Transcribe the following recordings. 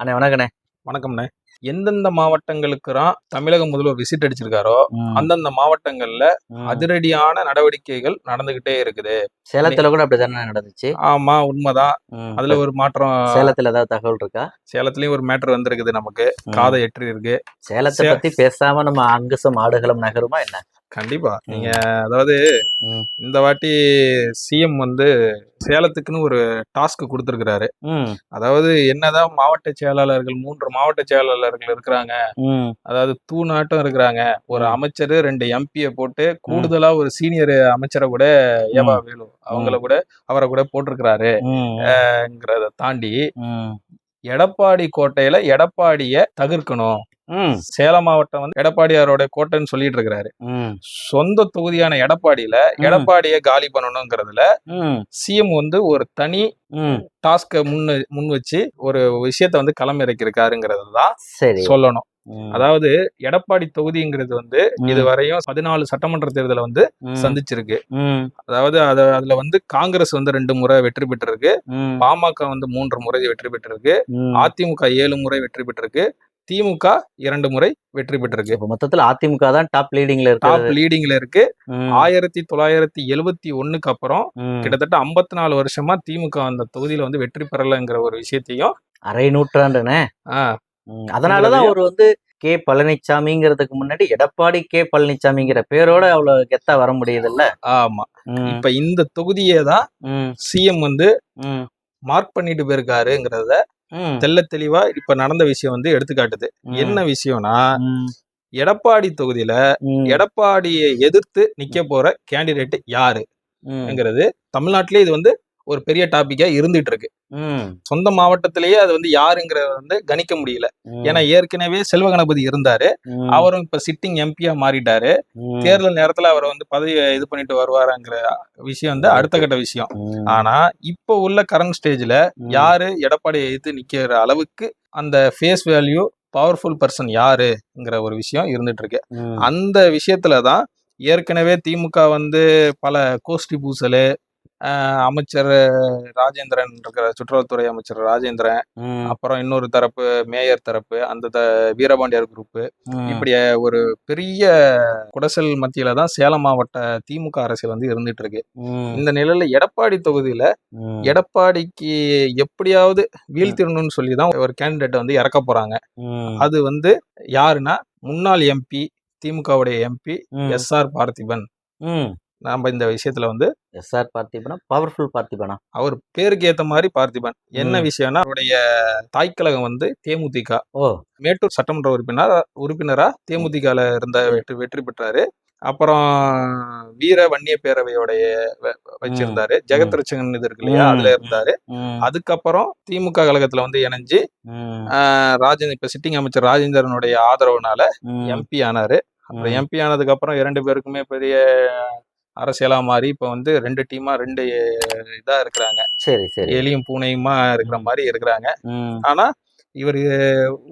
அண்ணே வணக்கண்ணே. வணக்கம்ண்ணே. எந்தெந்த மாவட்டங்களுக்குலாம் தமிழக முதல்வர் விசிட் அடிச்சிருக்காரோ அந்தந்த மாவட்டங்கள்ல. அதிரடியான நடவடிக்கைகள் நடந்துகிட்டே இருக்குது. சேலத்துல கூட அப்படிதானே நடந்துச்சு? ஆமா உண்மைதான். அதுல ஒரு மாற்றம் சேலத்துல ஏதாவது தகவல் இருக்கா? சேலத்துலயும் ஒரு மேட்டர் வந்திருக்குது நமக்கு. காதை எற்றி இருக்கு சேலத்தை பத்தி பேசாம நம்ம அங்குசம் ஆடுகளம் நகருமா என்ன? கண்டிப்பா நீங்க அதாவது. இந்த வாட்டி சிஎம் வந்து சேலத்துக்குன்னு ஒரு டாஸ்க் கொடுத்துருக்கிறாரு. அதாவது என்னதான் மாவட்ட செயலாளர்கள் மூன்று மாவட்ட செயலாளர்கள் இருக்கிறாங்க. அதாவது தூணாட்டம் இருக்கிறாங்க ஒரு. அமைச்சர் ரெண்டு எம்பியை போட்டு கூடுதலா ஒரு சீனியர் அமைச்சரை கூட ஏவா வேலு அவங்கள கூட அவரை கூட போட்டிருக்கிறாரு ம். ங்கிறத தாண்டி. எடப்பாடி கோட்டையில எடப்பாடிய தவிர்க்கணும். சேலம் மாவட்டம் வந்து எடப்பாடியாரோட கோட்டைன்னு சொல்லிட்டு இருக்கிறாரு. சொந்த தொகுதியான எடப்பாடியில எடப்பாடிய காலி பண்ணணுங்கிறதுல. சிஎம் வந்து ஒரு தனி. டாஸ்க முன் முன் வச்சு ஒரு விஷயத்த வந்து களமிறக்கிருக்காருங்கிறது தான் சொல்லணும். அதாவது எடப்பாடி தொகுதிங்கிறது வந்து. இதுவரையும் பதினாலு சட்டமன்ற தேர்தலை வந்து. சந்திச்சிருக்கு. அதாவது அத அதுல வந்து காங்கிரஸ் வந்து ரெண்டு முறை வெற்றி பெற்றிருக்கு. பாமக வந்து மூன்று முறை வெற்றி பெற்றிருக்கு. அதிமுக ஏழு முறை வெற்றி பெற்றிருக்கு திமுக இரண்டு முறை வெற்றி பெற்றிருக்கு. இப்ப மொத்தத்துல அதிமுக தான் டாப் லீடிங்ல டாப் இருக்கு. லீடிங்ல இருக்கு. ஆயிரத்தி தொள்ளாயிரத்தி எழுவத்தி ஒண்ணுக்கு அப்புறம் கிட்டத்தட்ட ஐம்பத்தி நாலு வருஷமா திமுக அந்த தொகுதியில வந்து வெற்றி பெறலைங்கிற ஒரு விஷயத்தையும் அரை நூற்றாண்டுனே. அதனாலதான் அவர் வந்து கே பழனிசாமிங்கிறதுக்கு முன்னாடி எடப்பாடி கே பழனிசாமிங்கிற பேரோட அவ்வளவு கெத்தா வர முடியுதுல்ல ஆமா. ம். இப்ப இந்த தொகுதியே தான். சிஎம் வந்து. மார்க் பண்ணிட்டு போயிருக்காருங்கிறத தெள்ள தெளிவா இப்ப நடந்த விஷயம் வந்து எடுத்துக்காட்டுது. என்ன விஷயம்னா. எடப்பாடி தொகுதியில. எடப்பாடியை எதிர்த்து நிக்க போற கேண்டிடேட் யாருங்கிறது. தமிழ்நாட்டிலே இது வந்து ஒரு பெரிய டாபிக்கா இருந்துட்டு இருக்கு. சொந்த மாவட்டத்திலேயே அது வந்து யாருங்கிறத வந்து கணிக்க முடியல. ஏன்னா ஏற்கனவே செல்வ கணபதி இருந்தாரு. அவரும் இப்ப சிட்டிங் எம்பியா மாறிட்டாரு. தேர்தல் நேரத்துல அவர் வந்து பதவி இது பண்ணிட்டு வருவாருங்கிற விஷயம் வந்து அடுத்த கட்ட விஷயம். ஆனா இப்போ உள்ள கரண்ட் ஸ்டேஜ்ல. யாரு எடப்பாடியை எதிர்த்து நிக்கிற அளவுக்கு அந்த ஃபேஸ் வேல்யூ பவர்ஃபுல் பர்சன் யாருங்கிற ஒரு விஷயம் இருந்துட்டு இருக்கு. அந்த விஷயத்துல தான் ஏற்கனவே திமுக வந்து பல கோஷ்டி பூசல் அமைச்சர் ராஜேந்திரன் இருக்கிற சுற்றுலாத்துறை அமைச்சர் ராஜேந்திரன். அப்புறம் இன்னொரு தரப்பு மேயர் தரப்பு அந்த வீரபாண்டியார் குரூப் ம். இப்படி ஒரு பெரிய குடசல் மத்தியில தான் சேலம் மாவட்ட திமுக அரசியல் வந்து இருந்துட்டு இருக்கு. இந்த நிலையில எடப்பாடி தொகுதியில. எடப்பாடிக்கு எப்படியாவது வீழ்த்திடணும்னு சொல்லி தான் ஒரு கேண்டிடேட் வந்து இறக்க போறாங்க. அது வந்து யாருன்னா முன்னாள் எம்பி திமுகவுடைய எம்பி. எஸ் ஆர் பார்த்திபன் ம். நாம இந்த விஷயத்துல வந்து எஸ்ஆர் பார்த்திபனா பவர்ஃபுல் பார்த்திபனா அவர் பேருக்கு ஏத்த மாதிரி பார்த்திபன் என்ன. விஷயம்னா அவருடைய தாய்க்கழகம் வந்து தேமுதிக ஓ மேட்டூர் சட்டமன்ற உறுப்பினர் உறுப்பினரா தேமுதிகல இருந்த வெற்றி வெற்றி பெற்றாரு அப்புறம் வீர வன்னிய பேரவையோடைய வச்சிருந்தாரு ஜெகத் இது இருக்கு இல்லையா. அதுல இருந்தாரு. அதுக்கப்புறம் திமுக கழகத்துல வந்து இணைஞ்சு ராஜேந்திர இப்ப சிட்டிங் அமைச்சர் ராஜேந்திரனுடைய ஆதரவுனால. எம்பி ஆனாரு அப்புறம். எம்பி ஆனதுக்கு அப்புறம் இரண்டு பேருக்குமே பெரிய அரசியலா மாறி இப்ப வந்து ரெண்டு டீமா ரெண்டு இதா இருக்கிறாங்க. சரி சரி. எலியும் பூனையுமா இருக்கிற மாதிரி இருக்கிறாங்க. ஆனா இவர்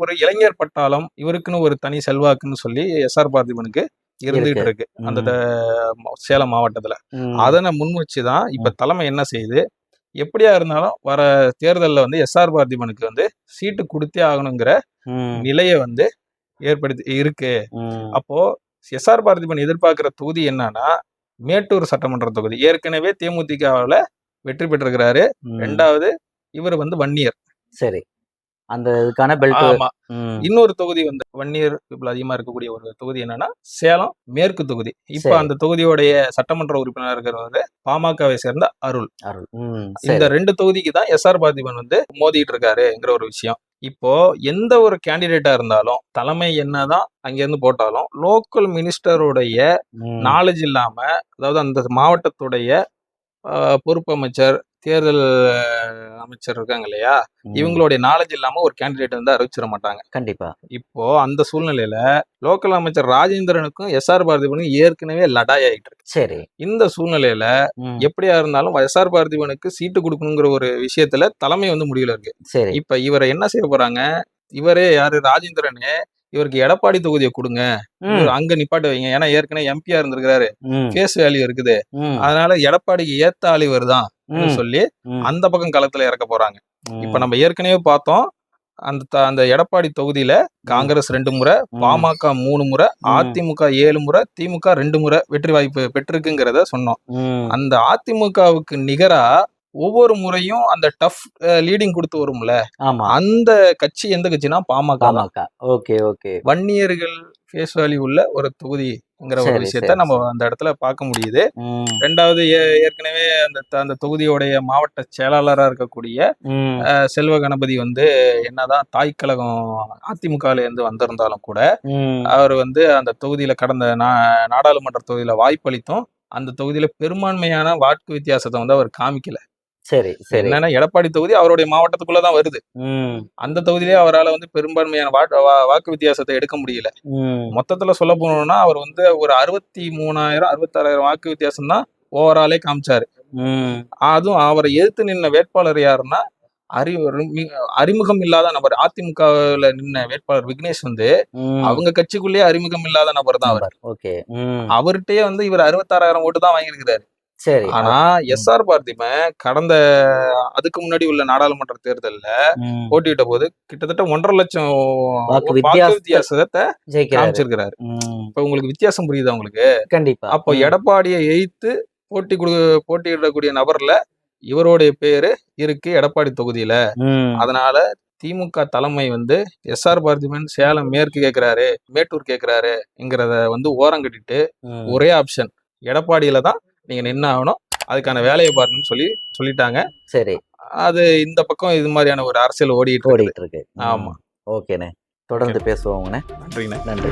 ஒரு இளைஞர் பட்டாளம் இவருக்குன்னு ஒரு தனி செல்வாக்குன்னு சொல்லி எஸ்ஆர் பார்த்திபனுக்கு இருந்துட்டு இருக்கு. அந்த சேலம் மாவட்டத்துல. அதனை முன் வச்சுதான் இப்ப தலைமை என்ன செய்யுது? எப்படியா இருந்தாலும் வர தேர்தல்ல வந்து எஸ்ஆர் பார்த்திபனுக்கு வந்து சீட்டு கொடுத்தே ஆகணுங்கிற. நிலையை வந்து ஏற்படுத்தி இருக்கு. அப்போ எஸ்ஆர் பார்த்திபன் எதிர்பார்க்கிற தொகுதி என்னன்னா மேட்டூர் சட்டமன்ற தொகுதி. ஏற்கனவே தேமுதிகவில் வெற்றி பெற்றிருக்கிறாரு. ரெண்டாவது இவர் வந்து வன்னியர். சரி. அந்த இதுக்கான பெல்ட் ஆமா. இன்னொரு தொகுதி வந்து வன்னியர் people அதிகமா இருக்கக்கூடிய ஒரு தொகுதி என்னன்னா சேலம் மேற்கு தொகுதி. இப்ப. அந்த தொகுதியோடைய சட்டமன்ற உறுப்பினர் இருக்கிறவர் பாமகவை சேர்ந்த அருள். அருள். இந்த ரெண்டு தொகுதிக்கு தான் எஸ்ஆர் பார்த்திபன் வந்து மோதிட்டு இருக்காருங்கிற ஒரு விஷயம். இப்போ எந்த ஒரு கேண்டிடேட்டா இருந்தாலும் தலைமை என்னதான் அங்கிருந்து போட்டாலும் லோக்கல் மினிஸ்டருடைய. நாலேஜ் இல்லாம அதாவது அந்த மாவட்டத்துடைய பொறுப்பு அமைச்சர் தேர்தல் அமைச்சர் இருக்காங்க இல்லையா. இவங்களுடைய நாலேஜ் இல்லாம ஒரு கேண்டிடேட் வந்து அறிவிச்சிட மாட்டாங்க. கண்டிப்பா. இப்போ அந்த சூழ்நிலையில லோக்கல் அமைச்சர் ராஜேந்திரனுக்கும் எஸ்ஆர் பார்த்திபனுக்கும் ஏற்கனவே லடாய் ஆயிட்டு இருக்கு. சரி. இந்த சூழ்நிலையில. எப்படியா இருந்தாலும் எஸ்ஆர் பார்த்திபனுக்கு சீட்டு கொடுக்கணுங்கிற ஒரு விஷயத்துல தலைமை வந்து முடியல இருக்கு. சரி. இப்ப இவரை என்ன செய்ய போறாங்க? இவரே யாரு? ராஜேந்திரனே. இவருக்கு எடப்பாடி தொகுதியை கொடுங்க அங்க நிப்பாட்ட வைங்க ஏன்னா ஏற்கனவே எம்பியா இருந்திருக்காரு ம். ஃபேஸ் வேல்யூ இருக்குது. அதனால எடப்பாடிக்கு ஏத்த ஆள் இவர் தான். சொல்லி. அந்த பக்கம் களத்துல இறக்க போறாங்க. இப்ப நம்ம ஏற்கனவே பார்த்தோம் அந்த அந்த எடப்பாடி தொகுதியில காங்கிரஸ் ரெண்டு முறை. பாமக மூணு முறை. அதிமுக ஏழு முறை திமுக ரெண்டு முறை வெற்றி வாய்ப்பு பெற்றிருக்குங்கிறத சொன்னோம். அந்த அதிமுகவுக்கு நிகரா ஒவ்வொரு முறையும் அந்த டஃப் லீடிங் கொடுத்து வரும்ல? ஆமா. அந்த கட்சி எந்த கட்சினா பாமக. பாமக. Okay okay. வன்னியர்கள் ஃபேஸ் வேல்யூ உள்ள ஒரு தொகுதிங்கிற ஒரு விஷயத்த நம்ம அந்த இடத்துல பார்க்க முடியுது. ரெண்டாவது ஏ- ஏற்கனவே அந்த அந்த தொகுதியோடைய மாவட்ட செயலாளராக இருக்கக்கூடிய செல்வ கணபதி வந்து என்னதான் தாய் கழகம் அதிமுகல இருந்து வந்திருந்தாலும் கூட. அவர் வந்து அந்த தொகுதியில கடந்த நாடாளுமன்ற தொகுதியில வாய்ப்பளித்தும் அந்த தொகுதியில பெரும்பான்மையான வாக்கு வித்தியாசத்தை வந்து அவர் காமிக்கல. சரி சரி என்னன்னா எடப்பாடி தொகுதி அவருடைய மாவட்டத்துக்குள்ளதான் வருது. அந்த தொகுதியிலே அவரால் வந்து பெரும்பான்மையான வாக்கு வித்தியாசத்தை எடுக்க முடியல. மொத்தத்துல சொல்ல போனோம்னா அவர் வந்து ஒரு அறுபத்தி மூணாயிரம் அறுபத்தாறாயிரம் வாக்கு வித்தியாசம் தான் ஓவராலே காமிச்சாரு. அதுவும் அவரை எதிர்த்து நின்ன வேட்பாளர் யாருன்னா அறி அறிமுகம் இல்லாத நபர் அதிமுகவில் நின்ன வேட்பாளர் விக்னேஷ் வந்து. அவங்க கட்சிக்குள்ளேயே அறிமுகம் இல்லாத நபர் தான் அவர். அவர்கிட்டயே வந்து இவர் அறுபத்தாறாயிரம் ஓட்டு தான் வாங்கியிருக்கிறாரு சரி ஆனா எஸ் ஆர் பார்த்திபன் கடந்த அதுக்கு முன்னாடி உள்ள நாடாளுமன்ற தேர்தல்ல. போட்டியிட்ட போது கிட்டத்தட்ட ஒன்றரை லட்சம் வாக்கு வித்தியாசத்தை காமிச்சிருக்கிறாரு. இப்ப உங்களுக்கு வித்தியாசம் புரியுதா உங்களுக்கு கண்டிப்பா அப்போ. எடப்பாடியை எய்த்து போட்டி கொடு போட்டியிடக்கூடிய நபர்ல இவருடைய பேரு இருக்கு எடப்பாடி தொகுதியில. அதனால திமுக தலைமை வந்து எஸ் ஆர் பார்த்திபன் சேலம் மேற்கு கேட்கிறாரு மேட்டூர் கேட்கிறாருங்கிறத வந்து ஓரம் கட்டிட்டு. ஒரே ஆப்ஷன் எடப்பாடியில தான் நீங்க நின்று ஆகணும். அதுக்கான வேலையை பாருங்கன்னு சொல்லி சொல்லிட்டாங்க. சரி. அது இந்த பக்கம் இது மாதிரியான ஒரு அரசியல் ஓடிட்டு ஓடிட்டு இருக்கு. ஆமா. ஓகேண்ணே. தொடர்ந்து பேசுவோங்கண்ணே நன்றிண்ணே நன்றி.